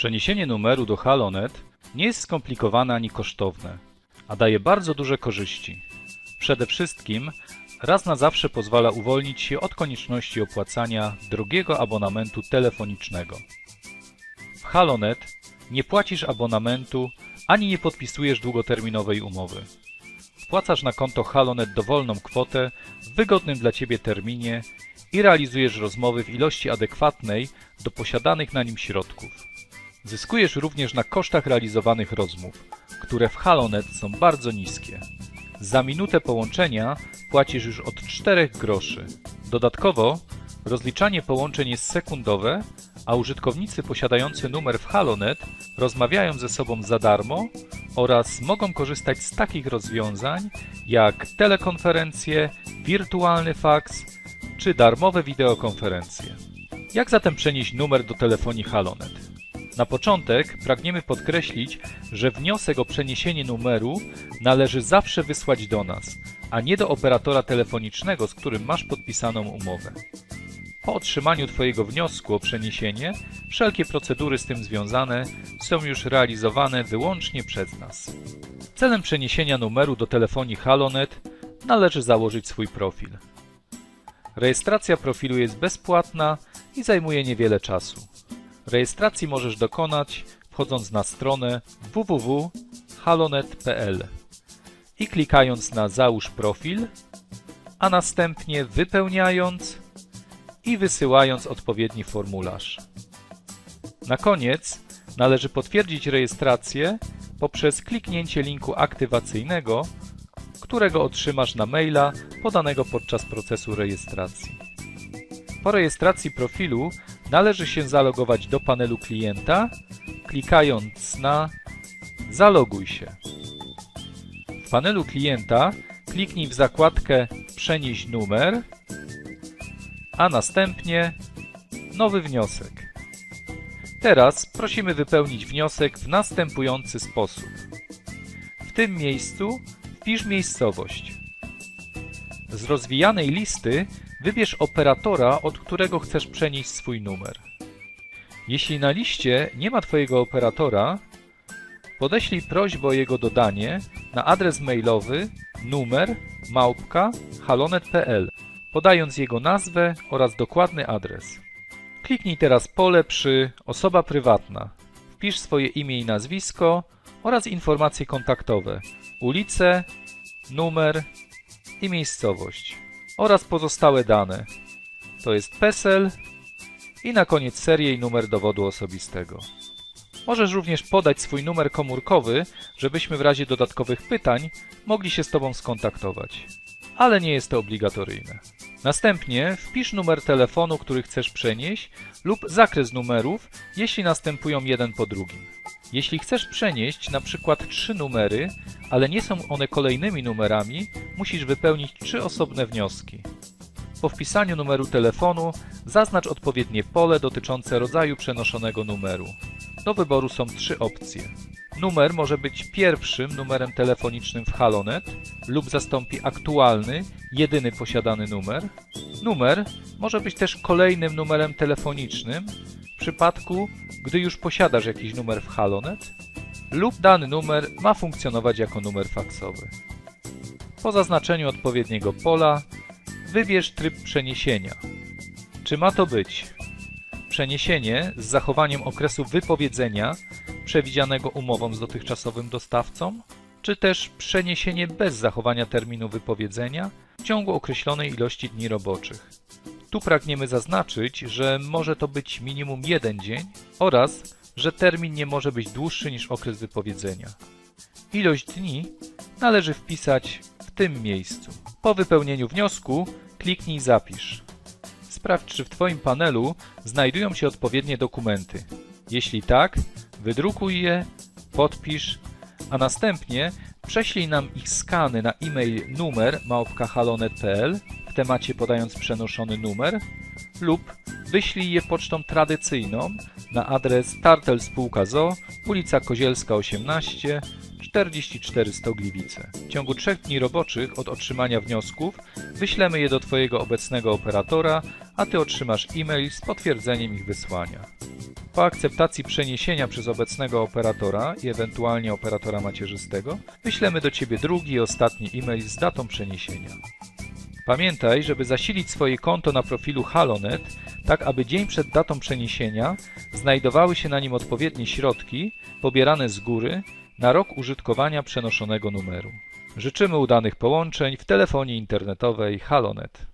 Przeniesienie numeru do Halonet nie jest skomplikowane ani kosztowne, a daje bardzo duże korzyści. Przede wszystkim raz na zawsze pozwala uwolnić się od konieczności opłacania drogiego abonamentu telefonicznego. W Halonet nie płacisz abonamentu ani nie podpisujesz długoterminowej umowy. Wpłacasz na konto Halonet dowolną kwotę w wygodnym dla Ciebie terminie i realizujesz rozmowy w ilości adekwatnej do posiadanych na nim środków. Zyskujesz również na kosztach realizowanych rozmów, które w Halonet są bardzo niskie. Za minutę połączenia płacisz już od 4 groszy. Dodatkowo rozliczanie połączeń jest sekundowe, a użytkownicy posiadający numer w Halonet rozmawiają ze sobą za darmo oraz mogą korzystać z takich rozwiązań jak telekonferencje, wirtualny faks czy darmowe wideokonferencje. Jak zatem przenieść numer do telefonii Halonet? Na początek pragniemy podkreślić, że wniosek o przeniesienie numeru należy zawsze wysłać do nas, a nie do operatora telefonicznego, z którym masz podpisaną umowę. Po otrzymaniu Twojego wniosku o przeniesienie, wszelkie procedury z tym związane są już realizowane wyłącznie przez nas. Celem przeniesienia numeru do telefonii Halonet należy założyć swój profil. Rejestracja profilu jest bezpłatna i zajmuje niewiele czasu. Rejestracji możesz dokonać wchodząc na stronę www.halonet.pl i klikając na Załóż profil, a następnie wypełniając i wysyłając odpowiedni formularz. Na koniec należy potwierdzić rejestrację poprzez kliknięcie linku aktywacyjnego, którego otrzymasz na maila podanego podczas procesu rejestracji. Po rejestracji profilu należy się zalogować do panelu klienta, klikając na Zaloguj się. W panelu klienta kliknij w zakładkę Przenieś numer, a następnie Nowy wniosek. Teraz prosimy wypełnić wniosek w następujący sposób. W tym miejscu wpisz miejscowość. Z rozwijanej listy wybierz operatora, od którego chcesz przenieść swój numer. Jeśli na liście nie ma Twojego operatora, podeślij prośbę o jego dodanie na adres mailowy numer małpka halonet.pl podając jego nazwę oraz dokładny adres. Kliknij teraz pole przy Osoba prywatna. Wpisz swoje imię i nazwisko oraz informacje kontaktowe, ulicę, numer i miejscowość oraz pozostałe dane, to jest PESEL i na koniec serię i numer dowodu osobistego. Możesz również podać swój numer komórkowy, żebyśmy w razie dodatkowych pytań mogli się z Tobą skontaktować. Ale nie jest to obligatoryjne. Następnie wpisz numer telefonu, który chcesz przenieść lub zakres numerów, jeśli następują jeden po drugim. Jeśli chcesz przenieść na przykład trzy numery, ale nie są one kolejnymi numerami, musisz wypełnić trzy osobne wnioski. Po wpisaniu numeru telefonu zaznacz odpowiednie pole dotyczące rodzaju przenoszonego numeru. Do wyboru są trzy opcje. Numer może być pierwszym numerem telefonicznym w Halonet lub zastąpi aktualny, jedyny posiadany numer. Numer może być też kolejnym numerem telefonicznym przypadku, gdy już posiadasz jakiś numer w Halonet lub dany numer ma funkcjonować jako numer faksowy. Po zaznaczeniu odpowiedniego pola wybierz tryb przeniesienia. Czy ma to być przeniesienie z zachowaniem okresu wypowiedzenia przewidzianego umową z dotychczasowym dostawcą, czy też przeniesienie bez zachowania terminu wypowiedzenia w ciągu określonej ilości dni roboczych. Tu pragniemy zaznaczyć, że może to być minimum jeden dzień oraz, że termin nie może być dłuższy niż okres wypowiedzenia. Ilość dni należy wpisać w tym miejscu. Po wypełnieniu wniosku kliknij Zapisz. Sprawdź, czy w Twoim panelu znajdują się odpowiednie dokumenty. Jeśli tak, wydrukuj je, podpisz, a następnie prześlij nam ich skany na e-mail numer małpka.halonet.pl w temacie podając przenoszony numer lub wyślij je pocztą tradycyjną na adres Tartel Spółka ZO, ulica Kozielska 18, 44 Stogliwice. W ciągu trzech dni roboczych od otrzymania wniosków wyślemy je do Twojego obecnego operatora, a Ty otrzymasz e-mail z potwierdzeniem ich wysłania. Po akceptacji przeniesienia przez obecnego operatora i ewentualnie operatora macierzystego, wyślemy do Ciebie drugi i ostatni e-mail z datą przeniesienia. Pamiętaj, żeby zasilić swoje konto na profilu Halonet, tak aby dzień przed datą przeniesienia znajdowały się na nim odpowiednie środki pobierane z góry na rok użytkowania przenoszonego numeru. Życzymy udanych połączeń w telefonii internetowej Halonet.